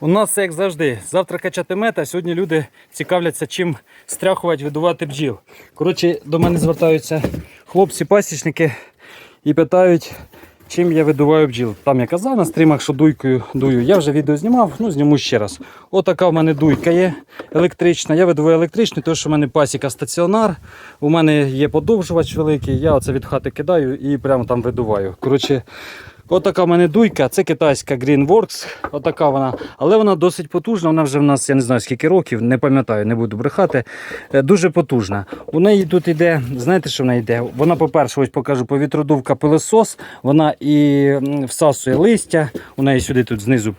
У нас як завжди. Завтра качати мед, а сьогодні люди цікавляться, чим стряхувати, видувати бджіл. Коротше, до мене звертаються хлопці-пасічники і питають, чим я видуваю бджіл. Там я казав на стрімах, що дуйкою дую. Я вже відео знімав, ну зніму ще раз. Отака в мене дуйка є електрична. Я видуваю електричну, тому що в мене пасіка стаціонар. У мене є подовжувач великий. Я оце від хати кидаю і прямо там видуваю. Коротше, Отака в мене дуйка, це китайська Greenworks, отака вона, але вона досить потужна. Вона вже в нас, я не знаю скільки років, не пам'ятаю, не буду брехати. Е, Дуже потужна. У неї тут йде, знаєте, що в неї йде? Вона, по-перше, ось покажу повітродувка пилосос, вона і всасує листя. У неї сюди тут знизу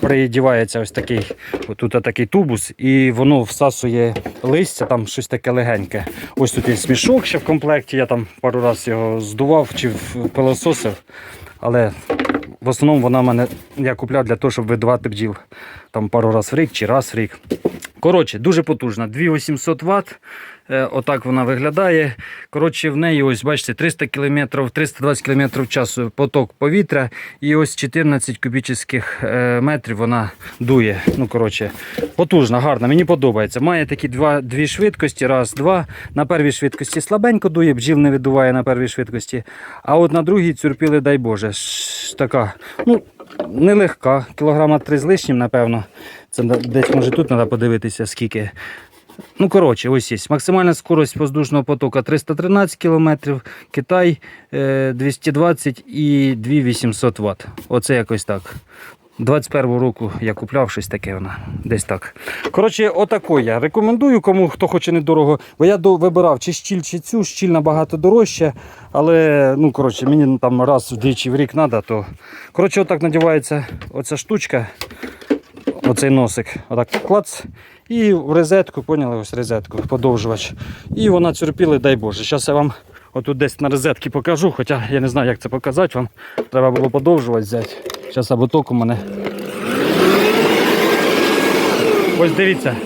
придівається ось такий, тут такий тубус, і воно всасує листя, там щось таке легеньке. Ось тут є смішок ще в комплекті. Я там пару разів його здував чи пилососив. Але в основному вона мене я купляв для того, щоб видувати бджіл там пару разів в рік чи раз в рік. Коротше, дуже потужна. 2800 Вт. Е, Отак вона виглядає. Коротше, в неї ось бачите 300 км, 320 км в часу поток повітря, і ось 14 кубічних е, метрів вона дує. Ну, коротше, потужна, гарна, мені подобається. Має такі два, дві швидкості, раз, два. На первій швидкості слабенько дує, бджіл не видуває на первій швидкості. А от на другій цюрпіли, дай Боже, така, ну, нелегка, кілограма три з лишнім, напевно. Це десь може тут треба подивитися, скільки. Ну, коротше, ось є. Максимальна скорость воздушного потоку 313 км, Китай е, 220 і 2800 Вт. Оце якось так. 21 року я купляв щось таке вона. Десь так. Коротше, отако я. Рекомендую, кому хто хоче недорого. Бо я вибирав чи щіль, чи цю, щіль набагато дорожче. Але ну, коротше, мені там раз вдвічі в рік треба, то. Коротше, отак надівається оця штучка оцей носик. Отак клац. І в розетку, поняли, ось розетку, подовжувач. І вона цюрпіли, дай Боже. Зараз я вам отут десь на розетки покажу, хоча я не знаю, як це показати вам. Треба було подовжувач взяти. Зараз або ток у мене. Ось дивіться.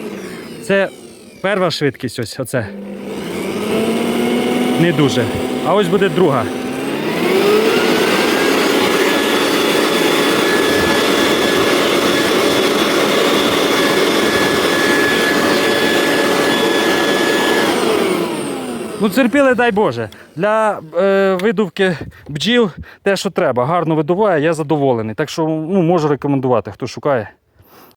Це перша швидкість, ось оце. Не дуже. А ось буде друга. Ну, терпіли, дай Боже. Для е, видувки бджіл те, що треба. Гарно видуває, я задоволений. Так що ну, можу рекомендувати, хто шукає.